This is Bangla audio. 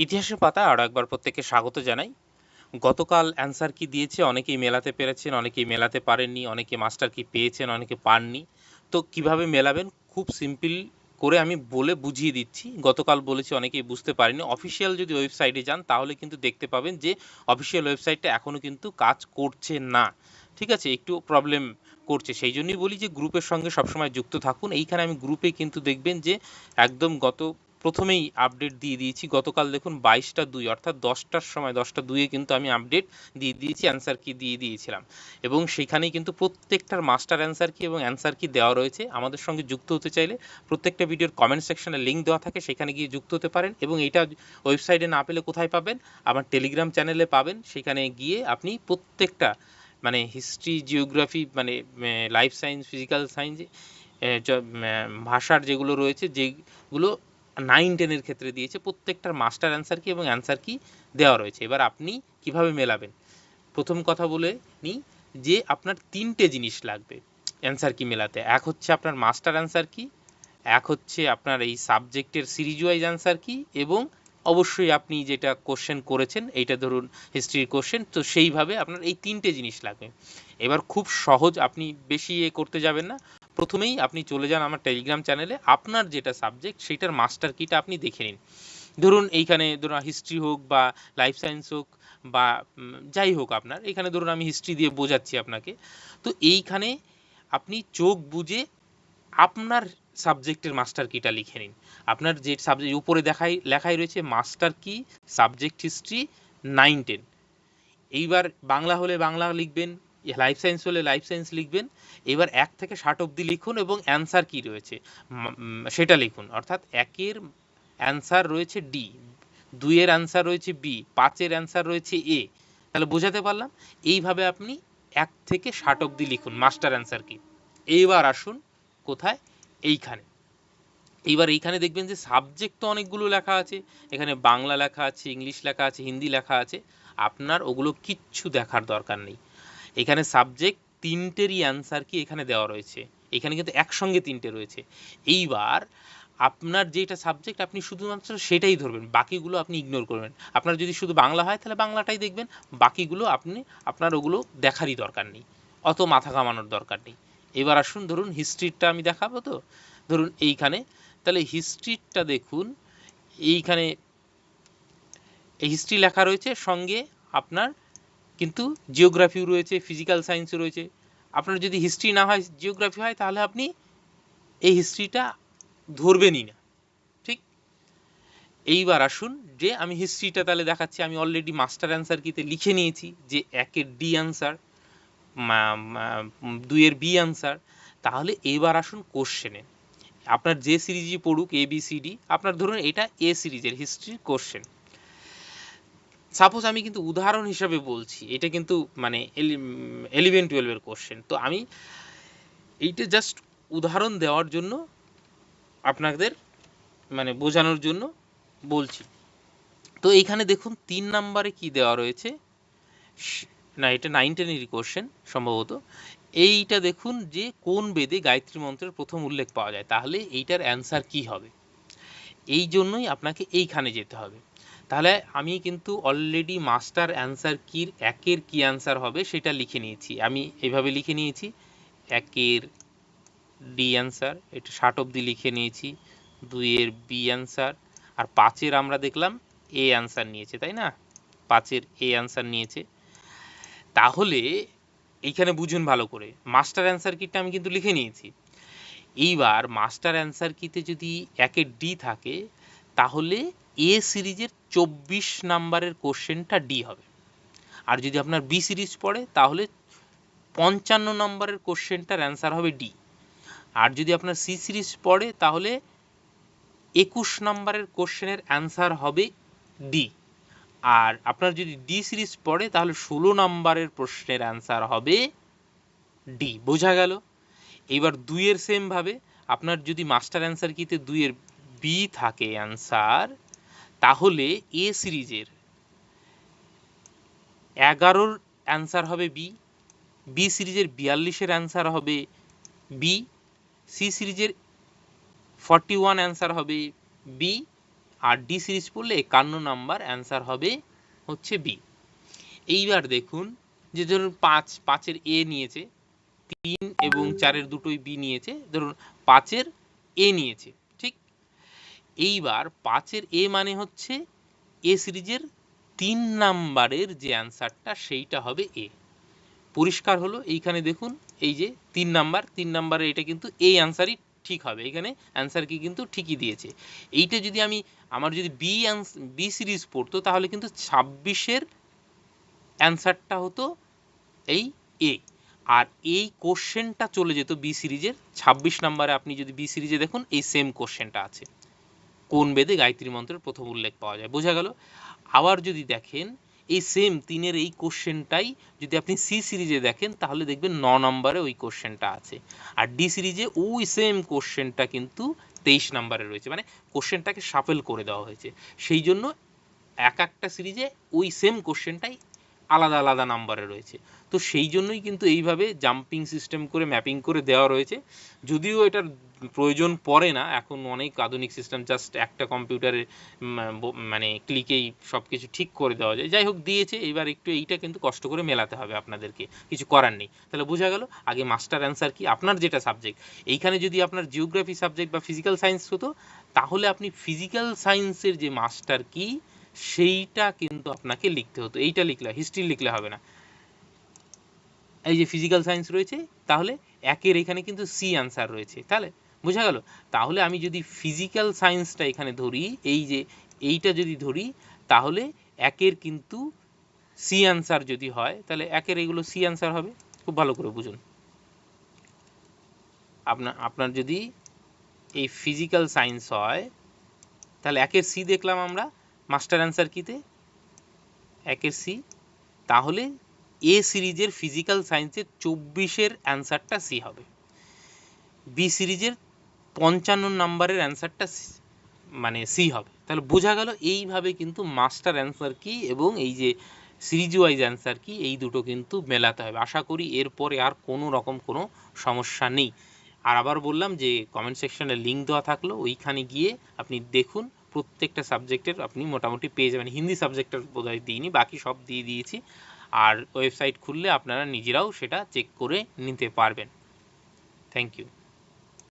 ইতিহাসের পাতা আরও একবার প্রত্যেককে স্বাগত জানাই। গতকাল অ্যান্সার কি দিয়েছে? অনেকেই মেলাতে পেরেছেন, অনেকেই মেলাতে পারেননি, অনেকে মাস্টার কি পেয়েছেন, অনেকে পাননি। তো কীভাবে মেলাবেন? খুব সিম্পল করে আমি বলে বুঝিয়ে দিচ্ছি। গতকাল বলেছি অনেকেই বুঝতে পারেনি। অফিসিয়াল যদি ওয়েবসাইটে যান, তাহলে কিন্তু দেখতে পাবেন যে অফিসিয়াল ওয়েবসাইটটা এখনও কিন্তু কাজ করছে না। ঠিক আছে? একটু প্রবলেম করছে। সেই জন্যই বলি যে গ্রুপের সঙ্গে সবসময় যুক্ত থাকুন। এইখানে আমি গ্রুপে কিন্তু দেখবেন যে, একদম গত প্রথমেই আপডেট দিয়ে দিয়েছি। গতকাল দেখুন বাইশটা দুই, অর্থাৎ দশটার সময়, দশটা দুইয়ে কিন্তু আমি আপডেট দিয়ে দিয়েছি অ্যান্সার কি দিয়ে দিয়েছিলাম। এবং সেখানেই কিন্তু প্রত্যেকটার মাস্টার অ্যান্সার কি এবং অ্যান্সার কি দেওয়া রয়েছে। আমাদের সঙ্গে যুক্ত হতে চাইলে প্রত্যেকটা ভিডিওর কমেন্ট সেকশনে লিঙ্ক দেওয়া থাকে, সেখানে গিয়ে যুক্ত হতে পারেন এবং এটা ওয়েবসাইটে না পেলে কোথায় পাবেন? আমার টেলিগ্রাম চ্যানেলে পাবেন। সেখানে গিয়ে আপনি প্রত্যেকটা মানে হিস্ট্রি জিওগ্রাফি মানে লাইফ সায়েন্স ফিজিক্যাল সায়েন্স ভাষার যেগুলো রয়েছে, যেগুলো নাইন টেনের ক্ষেত্রে দিয়েছে, প্রত্যেকটার মাস্টার অ্যান্সার কি এবং অ্যান্সার কি দেওয়া রয়েছে। এবার আপনি কীভাবে মেলাবেন? প্রথম কথা বলে নিই যে আপনার তিনটে জিনিস লাগবে অ্যান্সার কি মেলাতে। এক হচ্ছে আপনার মাস্টার অ্যান্সার কি, এক হচ্ছে আপনার এই সাবজেক্টের সিরিজ ওয়াইজ অ্যান্সার কি এবং অবশ্যই আপনি যেটা কোশ্চেন করেছেন, এইটা ধরুন হিস্ট্রির কোশ্চেন তো সেইভাবে আপনার এই তিনটে জিনিস লাগবে। এবার খুব সহজ, আপনি বেশি এ করতে যাবেন না। প্রথমেই আপনি চলে যান আমার টেলিগ্রাম চ্যানেলে আপনার যেটা সাবজেক্ট সেইটার মাস্টার কিটা আপনি দেখে নিন। ধরুন এইখানে, ধরুন হিস্ট্রি হোক বা লাইফ সায়েন্স হোক বা যাই হোক আপনার। এখানে ধরুন আমি হিস্ট্রি দিয়ে বোঝাচ্ছি আপনাকে। তো এইখানে আপনি চোখ বুঝে আপনার সাবজেক্টের মাস্টার কিটা লিখে নিন। আপনার যে সাবজেক্ট উপরে দেখাই, লেখাই রয়েছে মাস্টার কি সাবজেক্ট হিস্ট্রি নাইন টেন এইবার বাংলা হলে বাংলা লিখবেন লাইফ সায়েন্স হলে লাইফ সায়েন্স লিখবেন। এবার এক থেকে ষাট অবধি লিখুন এবং অ্যান্সার কি রয়েছে? সেটা লিখুন। অর্থাৎ একের অ্যান্সার রয়েছে ডি দুইয়ের অ্যান্সার রয়েছে বি পাঁচের অ্যান্সার রয়েছে এ তাহলে বোঝাতে পারলাম? এইভাবে আপনি এক থেকে ষাট অবধি লিখুন। মাস্টার অ্যান্সার কি? এইবার আসুন কোথায়? এইখানে। এইবার এইখানে দেখবেন যে সাবজেক্ট তো অনেকগুলো লেখা আছে। এখানে বাংলা লেখা আছে, ইংলিশ লেখা আছে, হিন্দি লেখা আছে। আপনার ওগুলো কিচ্ছু দেখার দরকার নেই। এখানে সাবজেক্ট তিনটেরই অ্যান্সার কি এখানে দেওয়া রয়েছে। এখানে কিন্তু একসঙ্গে তিনটে রয়েছে। এইবার আপনার যেটা সাবজেক্ট আপনি শুধুমাত্র সেটাই ধরবেন, বাকিগুলো আপনি ইগনোর করবেন। আপনার যদি শুধু বাংলা হয়, তাহলে বাংলাটাই দেখবেন। বাকিগুলো আপনি, আপনার ওগুলো দেখারই দরকার নেই। অত মাথা কামানোর দরকার নেই। এবার আসুন, ধরুন হিস্ট্রিটা আমি দেখাবো তো। ধরুন এইখানে, তাহলে হিস্ট্রিটা দেখুন। এইখানে হিস্ট্রি লেখা রয়েছে, সঙ্গে আপনার কিন্তু জিওগ্রাফিও রয়েছে ফিজিক্যাল সায়েন্সও রয়েছে। আপনার যদি হিস্ট্রি না হয় জিওগ্রাফি হয়, তাহলে আপনি এই হিস্ট্রিটা ধরবেনই না। ঠিক? এইবার আসুন, যে আমি হিস্ট্রিটা তাহলে দেখাচ্ছি, আমি অলরেডি মাস্টার অ্যান্সার কিতে লিখে নিয়েছি, যে একের ডি অ্যান্সার দুইয়ের বি অ্যান্সার তাহলে এবার আসুন কোশ্চেনে আপনার যে সিরিজই পড়ুক এ বি সি ডি আপনার ধরুন এটা এ সিরিজের হিস্ট্রির কোশ্চেন সাপোজ আমি কিন্তু উদাহরণ হিসাবে বলছি, এটা কিন্তু মানে এলিভেন টুয়েলভের কোশ্চেন তো আমি এইটা জাস্ট উদাহরণ দেওয়ার জন্য আপনাদের মানে বোঝানোর জন্য বলছি। তো এইখানে দেখুন, তিন নাম্বারে কি দেওয়া রয়েছে? না, এটা নাইন টেনেরই কোশ্চেন সম্ভবত। এইটা দেখুন যে কোন বেদে গায়ত্রী মন্ত্রের প্রথম উল্লেখ পাওয়া যায়। তাহলে এইটার অ্যান্সার কি হবে? এই জন্যই আপনাকে এইখানে যেতে হবে। তাহলে আমি কিন্তু অলরেডি মাস্টার অ্যান্সার কির, একের কি অ্যান্সার হবে সেটা লিখে নিয়েছি। আমি এইভাবে লিখে নিয়েছি, একের ডি অ্যান্সার এটা ষাট অবধি লিখে নিয়েছি, দুইয়ের বি অ্যান্সার আর পাঁচের আমরা দেখলাম এ অ্যান্সার নিয়েছে, তাই না? পাঁচের এ অ্যান্সার নিয়েছে। তাহলে এইখানে বুঝুন ভালো করে মাস্টার অ্যান্সার কিটটা আমি কিন্তু লিখে নিয়েছি। এইবার মাস্টার অ্যান্সার কিতে যদি একের ডি থাকে, তাহলে এ সিরিজের চব্বিশ নাম্বারের কোশ্চেনটা ডি হবে। আর যদি আপনার বি সিরিজ পড়ে, তাহলে পঞ্চান্ন নম্বরের কোশ্চেনটার অ্যান্সার হবে ডি আর যদি আপনার সি সিরিজ পড়ে, তাহলে একুশ নম্বরের কোশ্চেনের অ্যান্সার হবে ডি আর আপনার যদি ডি সিরিজ পড়ে, তাহলে ষোলো নম্বরের প্রশ্নের অ্যান্সার হবে ডি বোঝা গেল? এবার দুইয়ের সেমভাবে আপনার যদি মাস্টার অ্যান্সার কিতে দুইয়ের বি থাকে অ্যান্সার তাহলে এ সিরিজের এগারোর অ্যান্সার হবে বি বি সিরিজের বিয়াল্লিশের অ্যান্সার হবে বি সি সিরিজের ফর্টি ওয়ান অ্যান্সার হবে বি আর ডি সিরিজ পড়লে একান্ন নাম্বার অ্যান্সার হবে হচ্ছে বি এইবার দেখুন যে ধরুন পাঁচ, পাঁচের এ নিয়েছে, তিন এবং চারের দুটোই বি নিয়েছে, ধরুন পাঁচের এ নিয়েছে। এইবার পাঁচের এ মানে হচ্ছে এ সিরিজের তিন নাম্বারের যে অ্যান্সারটা সেইটা হবে এ। পরিষ্কার হলো, এইখানে দেখুন, এই যে তিন নাম্বার, তিন নাম্বারে এটা কিন্তু এই অ্যান্সারই ঠিক হবে। এখানে অ্যান্সার কি কিন্তু ঠিকই দিয়েছে। এইটা যদি আমি, আমার যদি বি বি সিরিজ পড়তো, তাহলে কিন্তু ছাব্বিশের অ্যান্সারটা হতো এই এ। আর এই কোশ্চেনটা চলে যেত বি সিরিজের, ছাব্বিশ নাম্বারে আপনি যদি বি সিরিজে দেখুন, এই সেম কোশ্চেনটা আছে। কোন বেদে গায়ত্রী মন্ত্রের প্রথম উল্লেখ পাওয়া যায়। বোঝা গেল? আবার যদি দেখেন, এই সেম তিনের এই কোশ্চেনটাই যদি আপনি সি সিরিজে দেখেন, তাহলে দেখবেন ন নম্বরে ওই কোশ্চেনটা আছে। আর ডি সিরিজে ওই সেম কোশ্চেনটা কিন্তু তেইশ নম্বরে রয়েছে। মানে কোশ্চেনটাকে সাফেল করে দেওয়া হয়েছে। সেই জন্য এক একটা সিরিজে ওই সেম কোশ্চেনটাই আলাদা আলাদা নাম্বারে রয়েছে। তো সেই জন্যই কিন্তু এইভাবে জাম্পিং সিস্টেম করে ম্যাপিং করে দেওয়া রয়েছে। যদিও এটার প্রয়োজন পড়ে না, এখন অনেক আধুনিক সিস্টেম জাস্ট একটা কম্পিউটারে মানে ক্লিকেই সব কিছু ঠিক করে দেওয়া যায়। যাই হোক, দিয়েছে, এবার একটু এইটা কিন্তু কষ্ট করে মেলাতে হবে আপনাদেরকে, কিছু করার নেই। তাহলে বোঝা গেল, আগে মাস্টার অ্যান্সার কি, আপনার যেটা সাবজেক্ট এইখানে যদি আপনার জিওগ্রাফি সাবজেক্ট বা ফিজিক্যাল সায়েন্স হতো, তাহলে আপনি ফিজিক্যাল সায়েন্সের যে মাস্টার কি, সেইটা কিন্তু আপনাকে লিখতে হতো। এইটা লিখলে হিস্ট্রি লিখলে হবে না। এই যে ফিজিক্যাল সায়েন্স রয়েছে, তাহলে একের এখানে কিন্তু সি অ্যান্সার রয়েছে। তাহলে বোঝা গেল? তাহলে আমি যদি ফিজিক্যাল সায়েন্সটা এখানে ধরি, এই যে এইটা যদি ধরি, তাহলে একের কিন্তু সি অ্যান্সার যদি হয়, তাহলে একের এগুলো সি অ্যান্সার হবে? খুব ভালো করে বুঝুন। আপনার আপনার যদি এই ফিজিক্যাল সায়েন্স হয়, তাহলে একের সি দেখলাম আমরা মাস্টার অ্যান্সার কিতে? একের সি তাহলে এ সিরিজের ফিজিক্যাল সায়েন্সের চব্বিশের অ্যান্সারটা সি হবে। বি সিরিজের পঞ্চান্ন নাম্বারের অ্যান্সারটা মানে সি হবে। তাহলে বোঝা গেল এইভাবে কিন্তু মাস্টার অ্যান্সার কি এবং এই যে সিরিজ ওয়াইজ অ্যান্সার কি, এই দুটো কিন্তু মেলাতে হবে। আশা করি এরপরে আর কোনো রকম কোনো সমস্যা নেই। আর আবার বললাম যে কমেন্ট সেকশনে লিঙ্ক দেওয়া থাকল, ওইখানে গিয়ে আপনি দেখুন, প্রত্যেকটা সাবজেক্টের আপনি মোটামুটি পেয়ে যাবেন। হিন্দি সাবজেক্টের বোধহয় দিইনি, বাকি সব দিয়ে দিয়েছি। আর ওয়েবসাইট খুললে আপনারা নিজেরাও সেটা চেক করে নিতে পারবেন। Thank you